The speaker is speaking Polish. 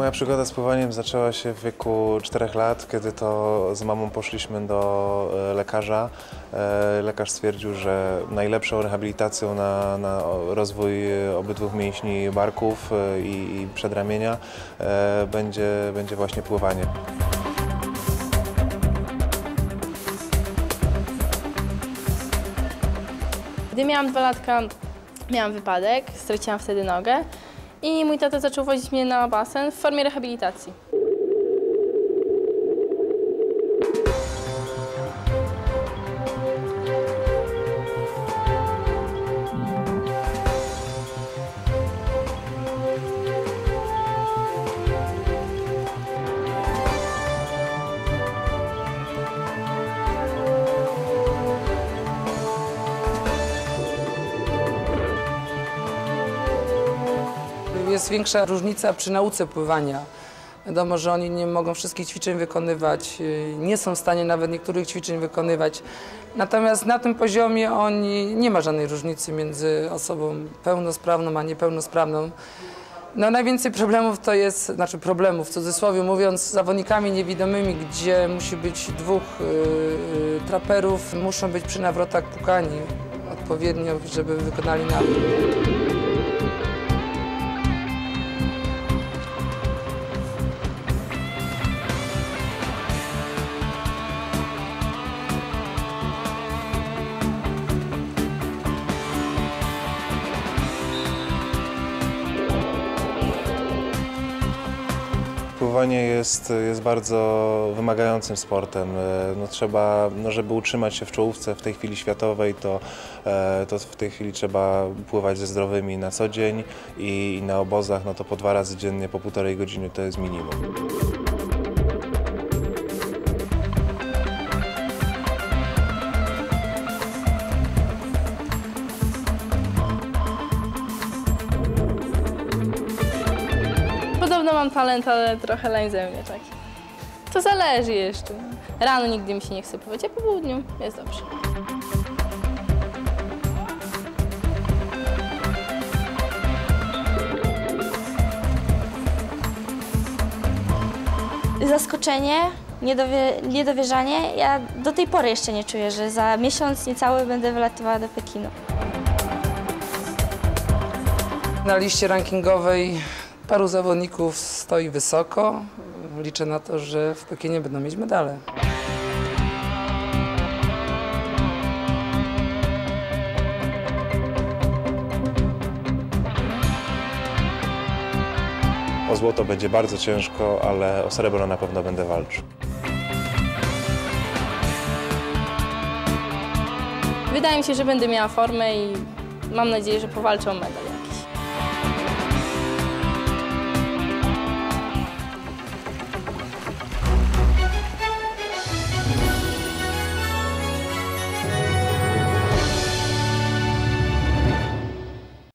Moja przygoda z pływaniem zaczęła się w wieku 4 lat, kiedy to z mamą poszliśmy do e, lekarza. E, Lekarz stwierdził, że najlepszą rehabilitacją na, na rozwój e, obydwu mięśni barków i, i przedramienia będzie, będzie właśnie pływanie. Gdy miałam dwa latka, miałam wypadek, straciłam wtedy nogę i mój tata zaczął wozić mnie na basen w formie rehabilitacji. Jest większa różnica przy nauce pływania. Wiadomo, że oni nie mogą wszystkich ćwiczeń wykonywać, yy, nie są w stanie nawet niektórych ćwiczeń wykonywać. Natomiast na tym poziomie oni nie ma żadnej różnicy między osobą pełnosprawną a niepełnosprawną. No najwięcej problemów to jest, znaczy problemów w cudzysłowie mówiąc, z zawodnikami niewidomymi, gdzie musi być dwóch yy, traperów, muszą być przy nawrotach pukani odpowiednio, żeby wykonali nawrót. Pływanie jest, jest bardzo wymagającym sportem. E, No trzeba, no żeby utrzymać się w czołówce w tej chwili światowej, to, e, to w tej chwili trzeba pływać ze zdrowymi na co dzień i, i na obozach, no to po dwa razy dziennie, po półtorej godziny to jest minimum. Podobno mam talent, ale trochę leń ze mnie taki. To zależy jeszcze. Rano nigdy mi się nie chce pływać, a po południu jest dobrze. Zaskoczenie, niedowie, niedowierzanie. Ja do tej pory jeszcze nie czuję, że za miesiąc niecały będę wylatywała do Pekinu. Na liście rankingowej paru zawodników stoi wysoko. Liczę na to, że w Pekinie będą mieć medale. O złoto będzie bardzo ciężko, ale o srebro na pewno będę walczył. Wydaje mi się, że będę miała formę i mam nadzieję, że powalczę o medal.